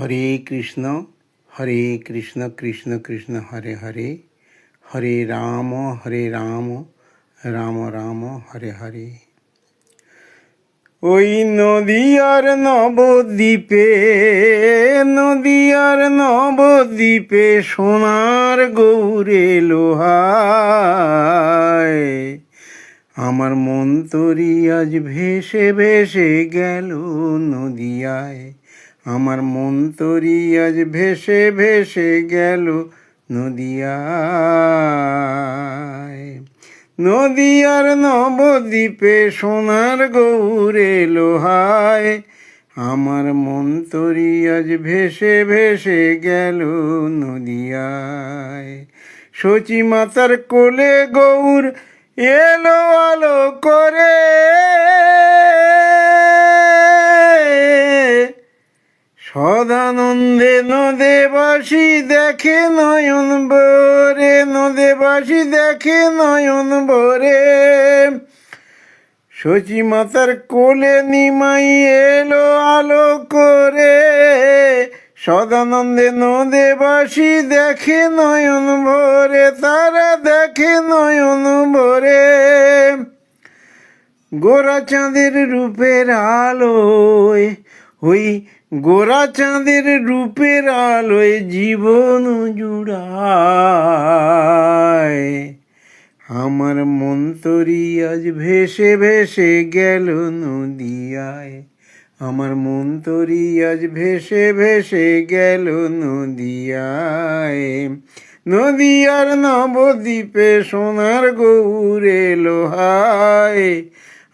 হরে কৃষ্ণ হরে কৃষ্ণ কৃষ্ণ কৃষ্ণ, হরে হরে। হরে রাম হরে রাম রাম রাম, হরে হরে। ওই নদীয়ার নবদ্বীপে নদীয়ার নবদ্বীপে সোনার গৌরে লোহায় আমার মন তরি আজ ভেসে ভেসে গেল নদিয়ায়। আমার মন তরি আজ ভেসে ভেসে গেল নদিয়ায়। নদিয়ার নবদ্বীপে সোনার গৌরে লোহায়। আমার মন তরি আজ ভেসে ভেসে গেল নদিয়ায়। সচি মাতার কোলে গৌর এলো আলো করে। সদানন্দে নদেবাসী দেখে নয়ন বরে নদেবাসী দেখে নয়ন বরে সচি মাতার কোলে নিমাই এলো আলো করে। সদানন্দে নদেবাসী দেখে নয়ন ভরে, তারা দেখে নয়ন ভরে। গোরা চাঁদের রূপের আলোয়, ওই গোরা চাঁদের রূপের আলোয় জীবন জুড়ায়। আমার মন্তরী আজ ভেসে ভেসে গেল নদিয়ায়। আমার মন তরি আজ ভেসে ভেসে গেল নদিয়ায়। নদিয়ার নবদ্বীপে সোনার গৌরে লোহায়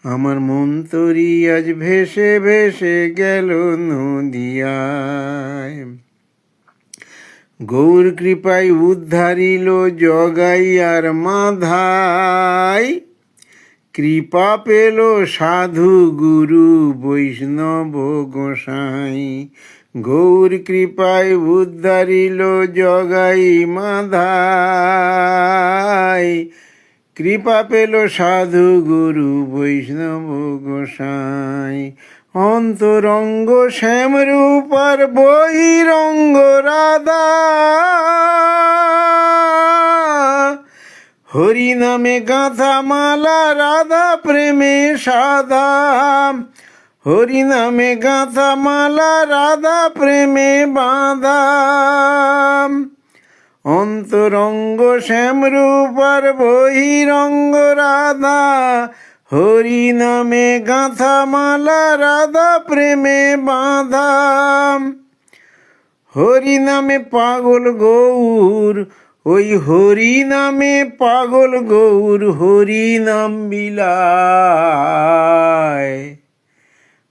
আমার মন তরি আজ ভেসে ভেসে গেল নদিয়ায়। গৌর কৃপায় উদ্ধারিল, জগাই আর মাধাই। কৃপা পেল সাধু গুরু বৈষ্ণব গোসাই। গৌর কৃপায় উদ্ধারিল জগাই মাধাই। কৃপা পেল সাধু গুরু বৈষ্ণব গোসাই। অন্তরঙ্গ শ্যামরূপার বহিরঙ্গ রাধা। হরি নামে গাঁথা মালা, রাধা প্রেমে সাদা হরি নামে গাঁথা মালা, রাধা প্রেমে বাঁধা অন্তরঙ্গ শ্যামরূপার বহিরঙ্গ রাধা। হরি নামে গাঁথা মালা, রাধা প্রেমে বাঁধা হরি নামে পাগল গৌর ওই হরি নামে পাগল গৌর হরি নাম বিলায়।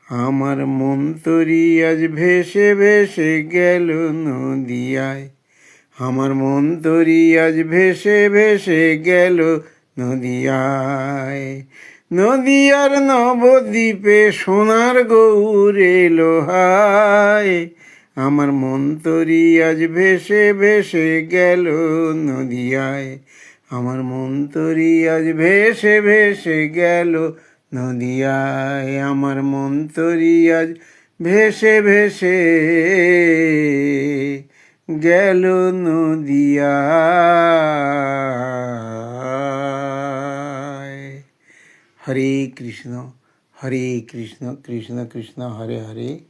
আমার মন তরি আজ ভেসে ভেসে গেল নদিয়ায়। আমার মন তরি আজ ভেসে ভেসে গেল নদিয়ায়। নদিয়ার নবদ্বীপে সোনার গৌরে লোহায় আমার মন তরি আজ ভেসে ভেসে গেল নদিয়ায়। আমার মন তরি আজ ভেসে ভেসে গেল নদিয়ায়। আমার মন তরি আজ ভেসে ভেসে গেল নদিয়ায়। হরে কৃষ্ণ হরে কৃষ্ণ কৃষ্ণ কৃষ্ণ, হরে হরে।